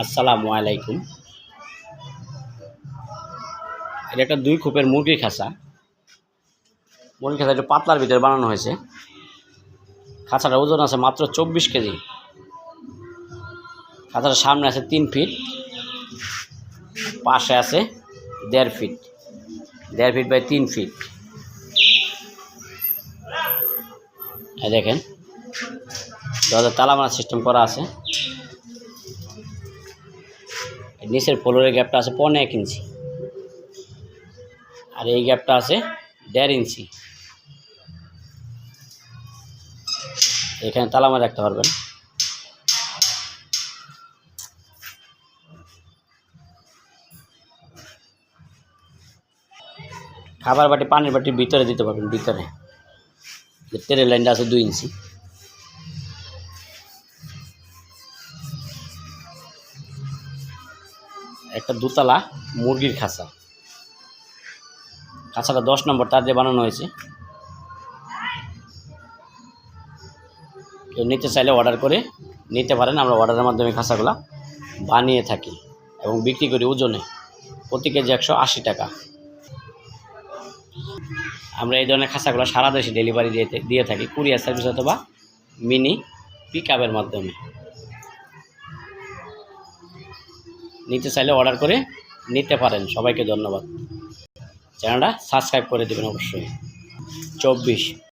আসসালামু আলাইকুম। এটা একটা দুই খোপের মুরগির খাঁচা। মুরগির খাঁচা একটু পাতলার ভিতরে বানানো হয়েছে। খাঁচাটার ওজন আছে মাত্র চব্বিশ কেজি। খাঁচাটার সামনে আছে তিন ফিট, পাশে আছে দেড় ফিট। দেড় ফিট বাই তিন ফিট। দেখেন, দরজার তালা মারার সিস্টেম করা আছে। নিচের ফ্লোরের গ্যাপটা আছে পনেরো এক ইঞ্চি। আর এই গ্যাপটা আছে দেড় ইঞ্চি। এখানে তালা মারা রাখতে পারবেন। খাবার বাটি, পানির বাটির ভিতরে দিতে পারবেন, ভিতরে। তেলের লাইনটা আছে দুই ইঞ্চি। একটা দুতলা মুরগির খাঁচা। খাঁচাটা দশ নম্বর, তার দিয়ে বানানো হয়েছে। কেউ নিতে চাইলে অর্ডার করে নিতে পারেন, আমরা অর্ডারের মাধ্যমে খাঁচাগুলো বানিয়ে থাকি এবং বিক্রি করি ওজনে। প্রতি কেজি একশো আশি টাকা। আমরা এই ধরনের খাঁচাগুলো সারা দেশে ডেলিভারি দিয়ে দিয়ে থাকি কুরিয়ার সার্ভিস অথবা মিনি পিক মাধ্যমে। নিতে চাইলে অর্ডার করে নিতে পারেন। সবাইকে ধন্যবাদ। চ্যানেলটা সাবস্ক্রাইব করে দেবেন অবশ্যই। চব্বিশ।